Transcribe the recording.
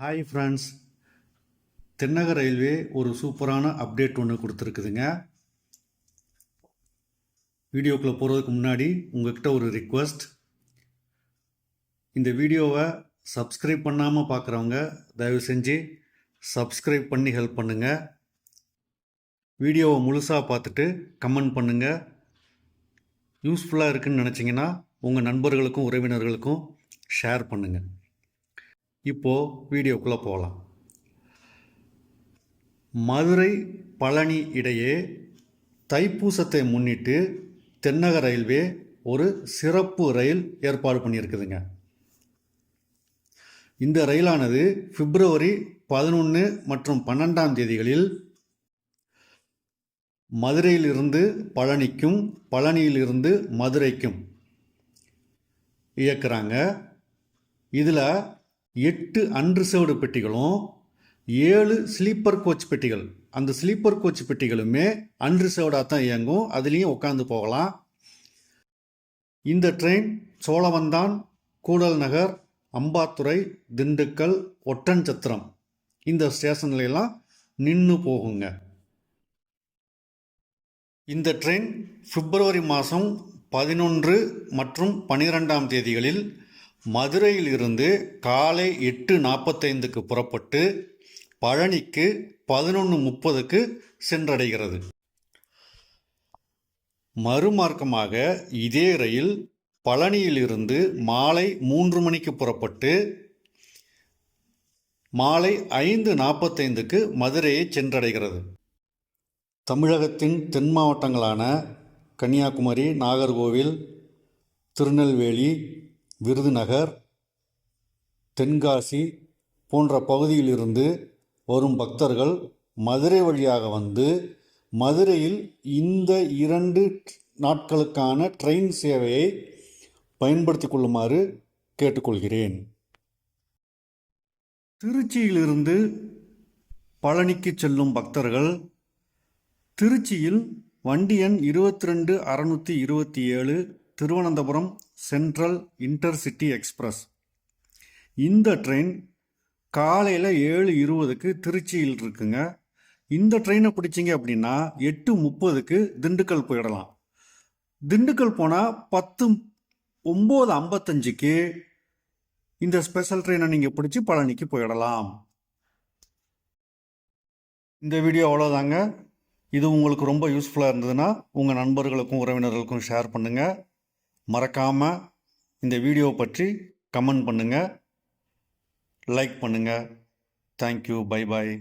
Hi friends தென்னக railway ஒரு சூப்பரான அப்டேட் ஒன்று கொடுத்துருக்குதுங்க. வீடியோக்குள்ளே போகிறதுக்கு முன்னாடி உங்கள்கிட்ட ஒரு ரிக்வஸ்ட் இந்த வீடியோவை சப்ஸ்கிரைப் பண்ணாமல் பார்க்குறவங்க தயவு செஞ்சு சப்ஸ்கிரைப் பண்ணி ஹெல்ப் பண்ணுங்கள் வீடியோவை முழுசாக பார்த்துட்டு கமெண்ட் பண்ணுங்கள் யூஸ்ஃபுல்லாக இருக்குதுன்னு நினச்சிங்கன்னா உங்கள் நண்பர்களுக்கும் உறவினர்களுக்கும் ஷேர் பண்ணுங்கள் இப்போது வீடியோக்குள்ளே போகலாம் மதுரை பழனி இடையே தைப்பூசத்தை முன்னிட்டு தென்னக ரயில்வே ஒரு சிறப்பு ரயில் ஏற்பாடு பண்ணியிருக்குதுங்க. இந்த ரயிலானது பிப்ரவரி பதினொன்று மற்றும் பன்னெண்டாம் தேதிகளில் மதுரையிலிருந்து பழனிக்கும் பழனியிலிருந்து மதுரைக்கும் இயக்குறாங்க. இதில் எட்டு அன்ரிசர்வ்டு பெட்டிகளும் ஏழு ஸ்லீப்பர் கோச் பெட்டிகள். அந்த ஸ்லீப்பர் கோச் பெட்டிகளுமே அன்ரிசர்வ்டாக தான் இயங்கும். அதுலேயும் உட்காந்து போகலாம். இந்த ட்ரெயின் சோழவந்தான் கூடல் நகர் அம்பாத்துறை திண்டுக்கல் ஒட்டன்சத்திரம். இந்த ஸ்டேஷன்லாம் நின்று போகுங்க. இந்த ட்ரெயின் பிப்ரவரி மாதம் பதினொன்று மற்றும் பனிரெண்டாம் தேதிகளில் மதுரையில் இருந்து காலை எட்டு நாற்பத்தைந்துக்கு புறப்பட்டு பழனிக்கு பதினொன்று முப்பதுக்கு சென்றடைகிறது. மறுமார்க்கமாக இதே ரயில் பழனியிலிருந்து மாலை மூன்று மணிக்கு புறப்பட்டு மாலை ஐந்து நாற்பத்தைந்துக்கு மதுரையை சென்றடைகிறது. தமிழகத்தின் தென் மாவட்டங்களான கன்னியாகுமரி நாகர்கோவில் திருநெல்வேலி விருதுநகர் தென்காசி போன்ற பகுதியிலிருந்து வரும் பக்தர்கள் மதுரை வழியாக வந்து மதுரையில் இந்த இரண்டு நாட்களுக்கான ட்ரெயின் சேவையை பயன்படுத்தி கொள்ளுமாறு கேட்டுக்கொள்கிறேன். திருச்சியிலிருந்து பழனிக்கு செல்லும் பக்தர்கள் திருச்சியில் வண்டி எண் இருபத்தி ரெண்டு அறநூற்றி இருபத்தி ஏழு திருவனந்தபுரம் சென்ட்ரல் இன்டர்சிட்டி எக்ஸ்பிரஸ். இந்த ட்ரெயின் காலையில் ஏழு இருபதுக்கு திருச்சியில் இருக்குங்க. இந்த ட்ரெயினை பிடிச்சிங்க அப்படின்னா எட்டு முப்பதுக்கு திண்டுக்கல் போயிடலாம். திண்டுக்கல் போனால் பத்து ஒம்பது ஐம்பத்தஞ்சுக்கு இந்த ஸ்பெஷல் ட்ரெயினை நீங்கள் பிடிச்சி பழனிக்கு போயிடலாம். இந்த வீடியோ அவ்வளோதாங்க இது உங்களுக்கு ரொம்ப யூஸ்ஃபுல்லாக இருந்ததுன்னா உங்கள் நண்பர்களுக்கும் உறவினர்களுக்கும் ஷேர் பண்ணுங்கள் மறக்காமல் இந்த வீடியோ பற்றி கமெண்ட் பண்ணுங்கள் லைக் பண்ணுங்கள் தேங்க்யூ பை பாய்